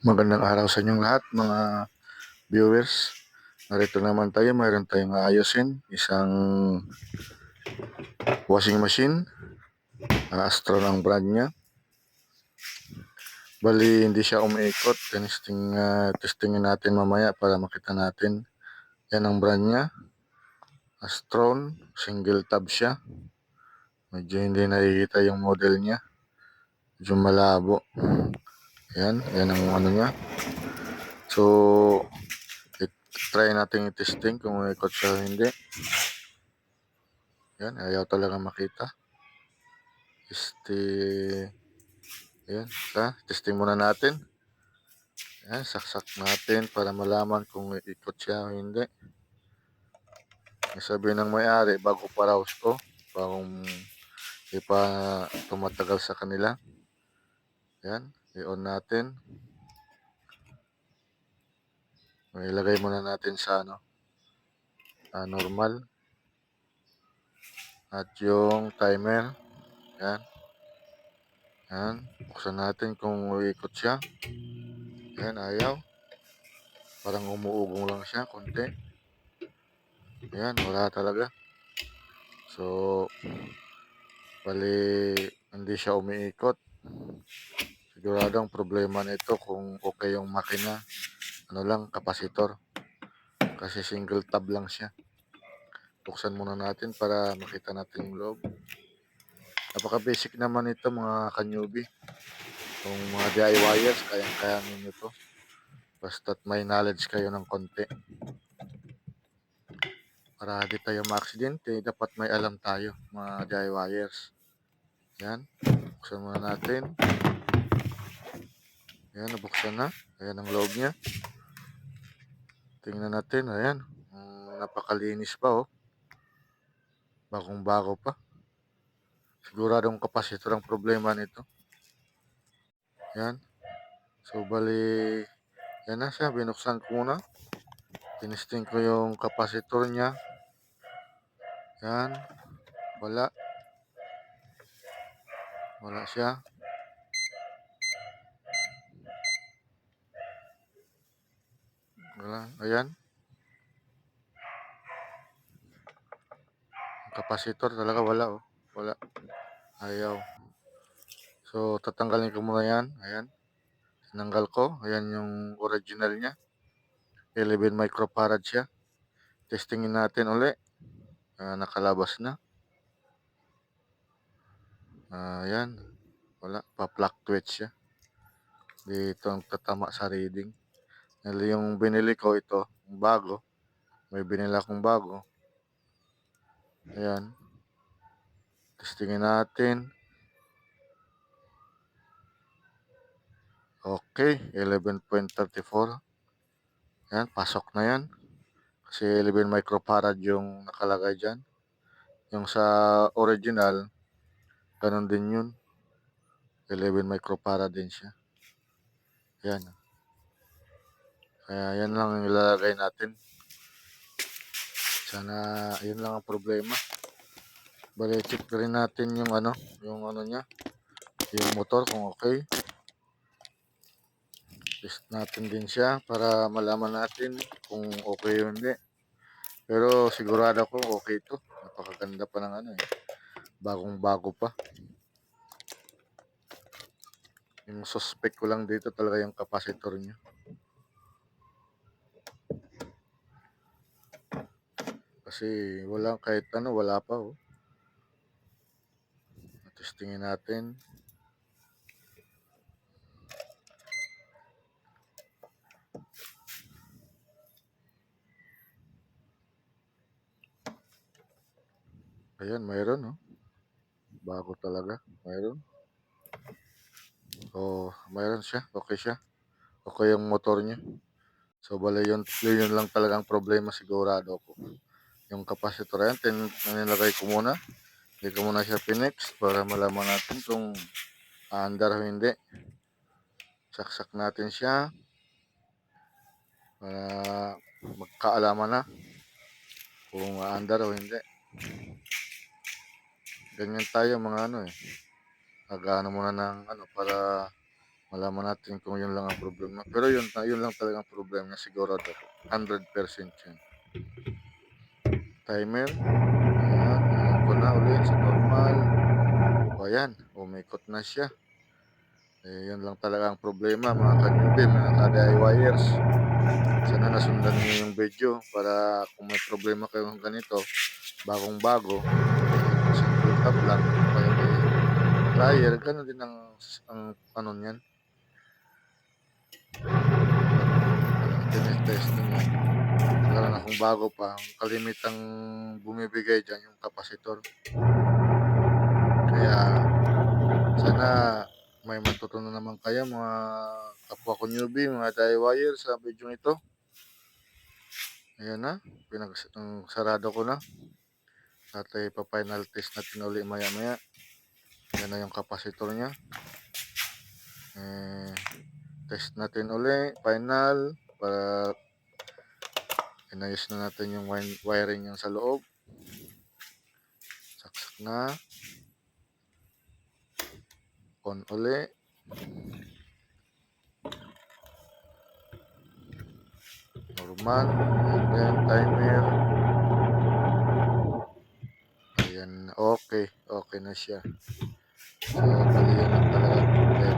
Magandang araw sa inyong lahat mga viewers. Narito naman tayo, mayroon tayong ayusin. Isang washing machine. Astro ang brand niya. Bali, hindi siya umiikot. Testing, uh, testingin natin mamaya para makita natin. Yan ang brand niya. Astron. Single tab siya. Medyo hindi nakikita yung model niya. Medyo malabo. Yan, yan ang ano niya. So, try natin i-testing kung ikot siya hindi. Yan, ayaw talaga makita. Este, yan, sa, testing muna natin. Yan, saksak natin para malaman kung ikot siya o hindi. Sabi ng may-ari, bago pa raw to, bagong di pa tumatagal sa kanila. Yan, i-on natin. Ilagay muna natin sa ano, ah, normal. At yung timer, yan. Yan, buksan natin kung uikot siya. Yan, ayaw. Parang umuugong lang siya, konti. Yan, wala talaga. So, bali, hindi siya umiikot. Siguradong problema nito kung okay yung makina. Ano lang, kapasitor. Kasi single tab lang siya. Buksan muna natin para makita natin yung loob. Napaka basic naman ito mga kanyubi. Kung mga DIYers, kayang-kaya ninyo to. Basta't may knowledge kayo ng konti. Para di tayo ma-aksidente, dapat may alam tayo mga DIYers. Yan. Buksan muna natin. Ayan, nabuksan na. Ayan ang loob niya. Tingnan natin. Ayan. Mm, napakalinis pa, oh. Bagong bago pa. Siguradong kapasitor ang problema nito. Yan. So, bali, yan na siya. Binuksan ko muna. Tinisting ko yung kapasitor niya. Yan. Wala. Wala siya. Ayan. Kapasitor talaga wala oh. Wala. Ayaw. So, tatanggalin ko muna yan. Ayan. Sinanggal ko. Ayan yung original niya. 11 microfarad siya. Testingin natin uli. Uh, nakalabas na. Uh, ayan. Wala. Pa-fluctuate siya. Dito ang tatama sa reading. Yung binili ko ito, bago. May binili akong bago. Ayan. Testingin natin. Okay, 11.34. Ayan, pasok na yan. Kasi 11 microfarad yung nakalagay dyan. Yung sa original, ganun din yun. 11 microfarad din siya. Ayan. Kaya yan lang ang ilalagay natin. Sana yun lang ang problema. Bali check rin natin yung ano, yung ano niya, yung motor kung okay. Test natin din siya para malaman natin kung okay o hindi. Pero sigurado ko okay ito. Napakaganda pa ng ano eh. Bagong bago pa. Yung suspect ko lang dito talaga yung capacitor niya. Kasi wala kahit ano, wala pa oh. Testingin natin. Ayan, mayroon oh. Bago talaga, mayroon. Oh, mayroon siya, okay siya. Okay yung motor niya. So, bala yun, yun lang talagang problema sigurado ko yung capacitor yan, nilagay ko muna. Hindi ko muna siya pinex para malaman natin kung aandar o hindi. Saksak natin siya para magkaalaman na kung aandar o hindi. Ganyan tayo mga ano eh. Nagano muna ng ano para Malaman natin kung yun lang ang problema. Pero yun, yun lang talagang problema sigurado ako. 100% yun. Timer. Ayan, ko na ulit sa normal. O ayan, umikot na siya. Eh, yun lang talaga ang problema mga kanyubi, mga ka-DIYers. Sana nasundan niyo yung video para kung may problema kayong ganito, bagong bago, simple tap lang, kaya may dryer, ganun din ang, ang ano niyan. Tinetesting yan. Lalo na kung bago pa, ang kalimitang bumibigay dyan yung kapasitor. Kaya sana may matutunan naman kayo mga kapwa ko newbie, mga DIYer sa video ito. Ayan na, pinag ang sarado ko na. At ipa-final test natin uli maya maya. Yan na yung kapasitor niya. Eh, test natin uli, final, para inayos na natin yung wiring yung sa loob. Saksak na. On uli. Normal. And then timer. Ayan. Okay. Okay na siya. So, bali yan lang talaga.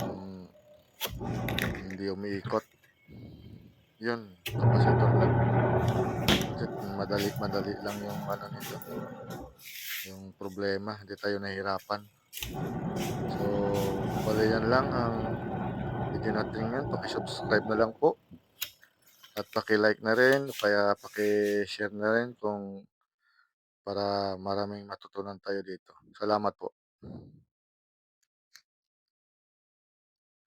Ang hindi umiikot. Yun. Kapasitor lang. Kasi madali, madali lang yung ano nito. Yung problema. Hindi tayo nahihirapan. So, bali yan lang ang video natin ngayon. Paki-subscribe na lang po. At paki-like na rin. Kaya paki-share na rin kung para maraming matutunan tayo dito. Salamat po.